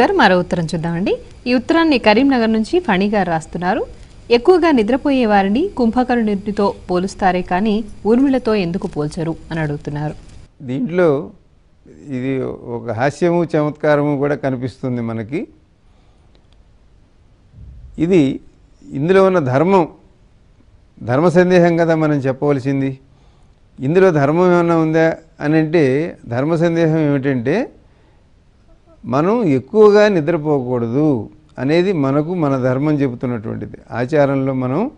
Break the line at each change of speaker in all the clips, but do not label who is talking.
గారు మరో ఉత్తరం చూద్దామండి. ఈ ఉత్తరాన్ని కరీంనగర్ నుంచి ఫణి గారు రాస్తున్నారు. ఎక్కువగా నిద్రపోయే వారిని కుంభకర్ణునితో పోలుస్తారే కానీ ఊర్మిళతో ఎందుకు పోల్చరు అని అడుగుతున్నారు.
దీంట్లో ఇది ఒక హాస్యము చమత్కారము కూడా కనిపిస్తుంది మనకి. ఇది ఇందులో ఉన్న ధర్మం ధర్మ సందేహం కదా మనం చెప్పవలసింది. ఇందులో ధర్మం ఏమైనా ఉందా అని అంటే ధర్మ సందేహం ఏమిటంటే మనం ఎక్కువగా నిద్రపోకూడదు అనేది మనకు మన ధర్మం చెబుతున్నటువంటిది. ఆచారంలో మనం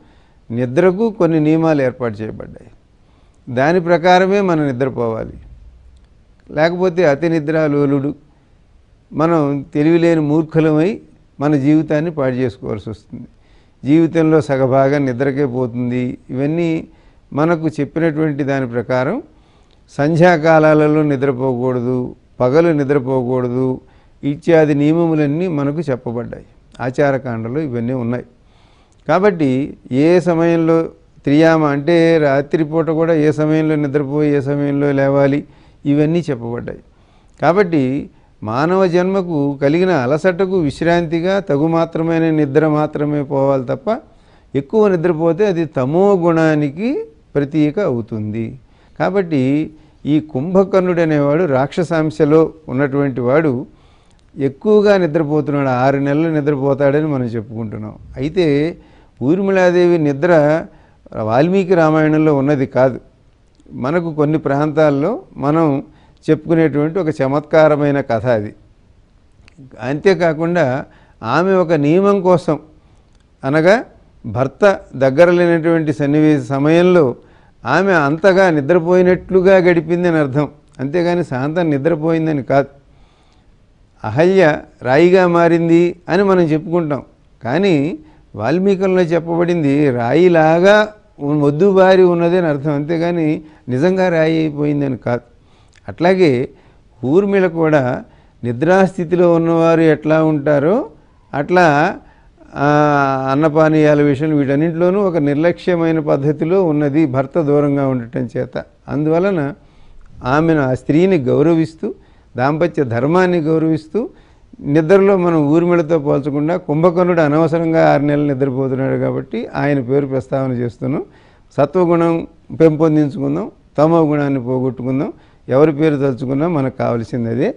నిద్రకు కొన్ని నియమాలు ఏర్పాటు చేయబడ్డాయి. దాని ప్రకారమే మనం నిద్రపోవాలి. లేకపోతే అతి నిద్రాలోలుడు మనం తెలివిలేని మూర్ఖులమై మన జీవితాన్ని పాడు చేసుకోవాల్సి వస్తుంది. జీవితంలో సగభాగం నిద్రకే పోతుంది. ఇవన్నీ మనకు చెప్పినటువంటి దాని ప్రకారం సంధ్యాకాలాలలో నిద్రపోకూడదు పగలు నిద్రపోకూడదు ఇత్యాది నియమములన్నీ మనకు చెప్పబడ్డాయి. ఆచారకాండలు ఇవన్నీ ఉన్నాయి. కాబట్టి ఏ సమయంలో త్రియామ అంటే రాత్రిపూట కూడా ఏ సమయంలో నిద్రపోయి ఏ సమయంలో లేవాలి ఇవన్నీ చెప్పబడ్డాయి. కాబట్టి మానవ జన్మకు కలిగిన అలసటకు విశ్రాంతిగా తగు మాత్రమైన నిద్ర మాత్రమే పోవాలి తప్ప ఎక్కువ నిద్రపోతే అది తమో గుణానికి ప్రతీక అవుతుంది. కాబట్టి ఈ కుంభకర్ణుడు అనేవాడు రాక్షసాంశలో ఉన్నటువంటి వాడు ఎక్కువగా నిద్రపోతున్నాడు ఆరు నెలలు నిద్రపోతాడని మనం చెప్పుకుంటున్నాం. అయితే ఊర్మిళాదేవి నిద్ర వాల్మీకి రామాయణంలో ఉన్నది కాదు. మనకు కొన్ని ప్రాంతాల్లో మనం చెప్పుకునేటువంటి ఒక చమత్కారమైన కథ అది. అంతేకాకుండా ఆమె ఒక నియమం కోసం అనగా భర్త దగ్గర లేనటువంటి సన్నివేశ సమయంలో ఆమె అంతగా నిద్రపోయినట్లుగా గడిపిందని అర్థం. అంతేగాని శాంతం నిద్రపోయిందని కాదు. అహల్య రాయిగా మారింది అని మనం చెప్పుకుంటాం. కానీ వాల్మీకంలో చెప్పబడింది రాయిలాగా మొద్దుబారి ఉన్నది అని అర్థం. అంతేగాని నిజంగా రాయి అయిపోయిందని కాదు. అట్లాగే ఊర్మిళ కూడా నిద్రాస్థితిలో ఉన్నవారు ఎట్లా ఉంటారో అట్లా అన్నపానీయాల విషయం వీటన్నింటిలోనూ ఒక నిర్లక్ష్యమైన పద్ధతిలో ఉన్నది భర్త దూరంగా ఉండటం చేత. అందువలన ఆమెను ఆ స్త్రీని గౌరవిస్తూ దాంపత్య ధర్మాన్ని గౌరవిస్తూ నిద్రలో మనం ఊర్మిళతో పోల్చకుండా కుంభకర్ణుడు అనవసరంగా ఆరు నెలలు నిద్రపోతున్నాడు కాబట్టి ఆయన పేరు ప్రస్తావన చేస్తున్నాం. సత్వగుణం పెంపొందించుకుందాం. తమో గుణాన్ని పోగొట్టుకుందాం. ఎవరి పేరు తలుచుకున్నా మనకు కావాల్సింది అదే.